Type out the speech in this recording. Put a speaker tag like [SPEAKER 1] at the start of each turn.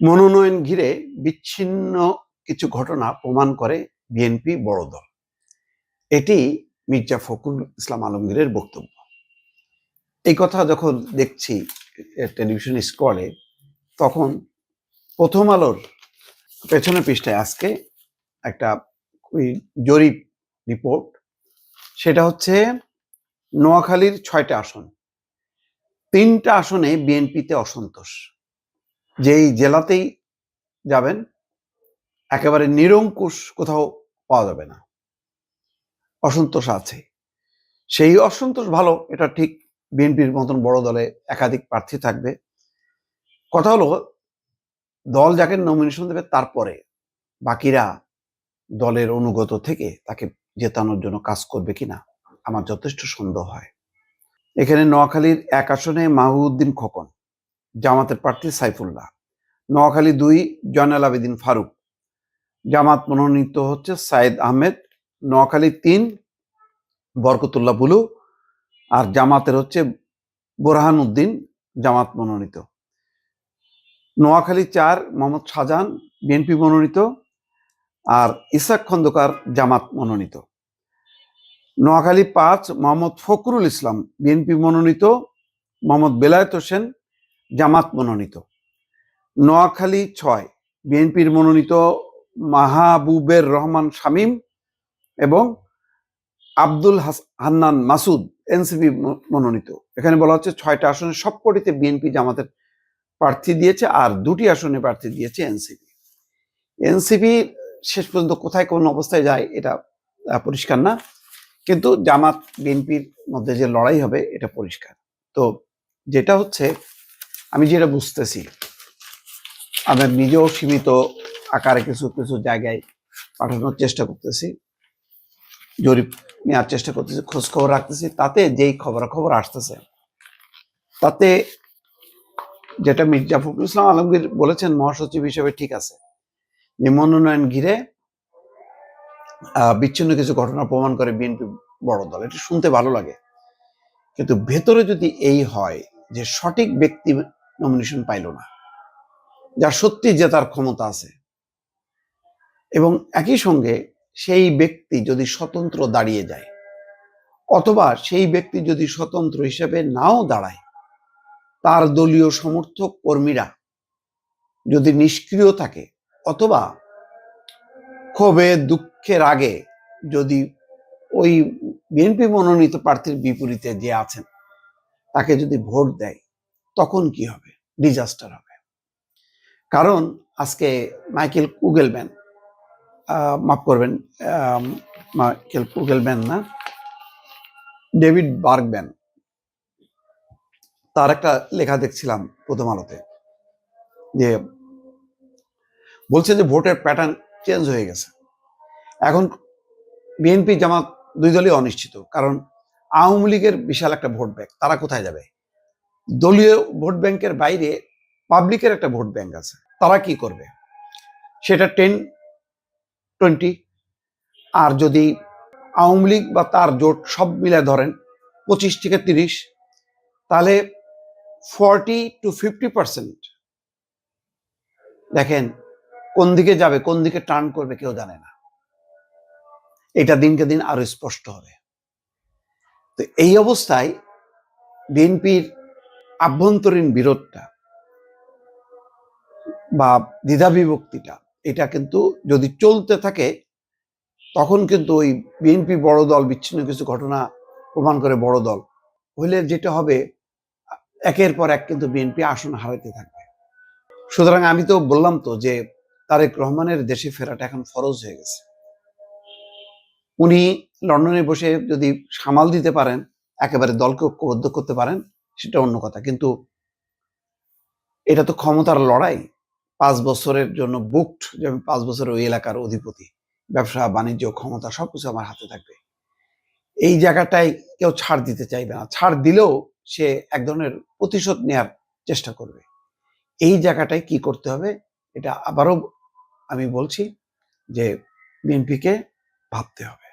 [SPEAKER 1] মনোনয়ন ঘিরে বিচ্ছিন্ন কিছু ঘটনা প্রমাণ করে বিএনপি বড় দল। এটি মির্জা ফখরুল ইসলাম আলমগীরের বক্তব্য। এই কথা যখন দেখছি টেলিভিশন স্ক্রলে তখন প্রথম আলোর পেছনে পৃষ্ঠায় আজকে একটা জরিপ রিপোর্ট। সেটা হচ্ছে, নোয়াখালীর ছয়টা আসন, তিনটা আসনে বিএনপিতে অসন্তোষ। যেই জেলাতেই যাবেন, একেবারে নিরঙ্কুশ কোথাও পাওয়া যাবে না। অসন্তোষ আছে। সেই অসন্তোষ ভালো, এটা ঠিক বিএনপির মতন বড় দলে একাধিক প্রার্থী থাকবে। কথা হলো, দল যাকে নমিনেশন দেবে তারপরে বাকিরা দলের অনুগত থেকে তাকে জেতানোর জন্য কাজ করবে কিনা, আমার যথেষ্ট সন্দেহ হয়। এখানে নোয়াখালীর এক আসনে মাহবুদ্দিন খোকন। জামাতের প্রার্থী সাইফুল্লাহ। নোয়াখালী দুই, জয়নাল আবেদিন ফারুক। জামাত মনোনীত হচ্ছে সাইদ আহমেদ। নোয়াখালী তিন, বরকতুল্লাহ বুলু। আর জামাতের হচ্ছে বোরহান উদ্দিন, জামাত মনোনীত। নোয়াখালী চার, মোহাম্মদ শাহজাহান, বিএনপি মনোনীত। আর ইসাক খন্দকার জামাত মনোনীত। নোয়াখালী পাঁচ, মোহাম্মদ ফখরুল ইসলাম, বিএনপি মনোনীত। মোহাম্মদ বেলায়েত হোসেন জামাত মনোনীত। নোয়াখালী ছয়, বিএনপির মনোনীত মাহাবুবের রহমান শামীম এবং আব্দুল হান্নান মাসুদ, এনসিপি মনোনীত। এখানে বলা হচ্ছে ছয়টা আসনে সবকটিতে বিএনপি জামাতের প্রার্থী দিয়েছে আর দুটি আসনে প্রার্থী দিয়েছে এনসিপি। এনসিপি শেষ পর্যন্ত কোথায় কোন অবস্থায় যায় এটা পরিষ্কার না, কিন্তু জামাত বিএনপির মধ্যে যে লড়াই হবে এটা পরিষ্কার। তো যেটা হচ্ছে আমি যেটা বুঝতেছি, আমার নিজেও সীমিত আকারে কিছু কিছু জায়গায় পাঠানোর চেষ্টা করতেছি, জরিপ নেওয়ার চেষ্টা করতেছি খোঁজ খবর রাখতেছি, তাতে যেই খবরাখবর আসতেছে, তাতে যেটা মির্জা ফখরুল ইসলাম আলমগীর বলেছেন, মহাসচিব হিসেবে ঠিক আছে, যে মনোনয়ন ঘিরে বিচ্ছিন্ন কিছু ঘটনা প্রমাণ করে বিএনপি বড় দল। এটা শুনতে ভালো লাগে। কিন্তু ভেতরে যদি এই হয়, যে সঠিক ব্যক্তি নমিনেশন পাইল না। যার সত্যি জেতার ক্ষমতা আছে। এবং একই সঙ্গে সেই ব্যক্তি যদি স্বতন্ত্র দাঁড়িয়ে যায়, অথবা সেই ব্যক্তি যদি স্বতন্ত্র হিসেবে নাও দাঁড়ায়, তার দলীয় সমর্থক কর্মীরা যদি নিষ্ক্রিয় থাকে, অথবা ক্ষোভে, দুঃখের আগে যদি ওই বিএনপি মনোনীত প্রার্থীর বিপরীতে যে আছেন, তাকে যদি ভোট দেয় তখন কি হবে? ডিজাস্টার হবে। কারণ আজকে মাইকেল কুগেলম্যান মাফ করবেন মাইকেল কুগেলম্যান না, ডেভিড বার্গম্যান, তার একটা লেখা দেখছিলাম প্রথম আলোতে, যে বলছে যে ভোটের প্যাটার্ন চেঞ্জ হয়ে গেছে। এখন বিএনপি জামাত দুই দলই অনিশ্চিত, কারণ আওয়ামী লীগের বিশাল একটা ভোট ব্যাংক, তারা কোথায় যাবে? দলীয় ভোট ব্যাংকের বাইরে পাবলিকের একটা ভোট ব্যাংক আছে। তারা কি করবে? সেটা টেন টোয়েন্টি। আর যদি আওয়ামী লীগ বা তার জোট সব মিলে ধরেন পঁচিশ থেকে তিরিশ, তাহলে ফর্টি টু ফিফটি পার্সেন্ট। দেখেন, কোন দিকে যাবে, কোন দিকে টার্ন করবে কেউ জানে না। এটা দিনকে দিন আরও স্পষ্ট হবে। তো এই অবস্থায় বিএনপির আভ্যন্তরীণ বিরোধটা বা দ্বিধা বিভক্তিটা এটা কিন্তু যদি চলতে থাকে, তখন কিন্তু ওই বিএনপি বড় দল, বিচ্ছিন্ন কিছু ঘটনা প্রমাণ করে বড় দল, হইলে যেটা হবে, একের পর এক কিন্তু বিএনপি আসন হারাইতে থাকবে। সুতরাং আমি তো বললাম তো যে, তারেক রহমানের দেশে ফেরাটা এখন ফরজ হয়ে গেছে। উনি লন্ডনে বসে যদি সামাল দিতে পারেন, একেবারে দলকে ঐক্যবদ্ধ করতে পারেন সেটা অন্য কথা। কিন্তু এটা তো ক্ষমতার লড়াই। পাঁচ বছরের জন্য বুকড যে আমি পাঁচ বছরের ওই এলাকার অধিপতি, ব্যবসা, বাণিজ্য, ক্ষমতা, সবকিছু আমার হাতে থাকবে। এই জায়গাটায় কেউ ছাড় দিতে চাইবে না। ছাড় দিলেও সে এক ধরনের প্রতিশোধ নেয়ার চেষ্টা করবে। এই জায়গাটায় কি করতে হবে, এটা আবারও আমি বলছি যে বিএনপিকে ভাবতে হবে।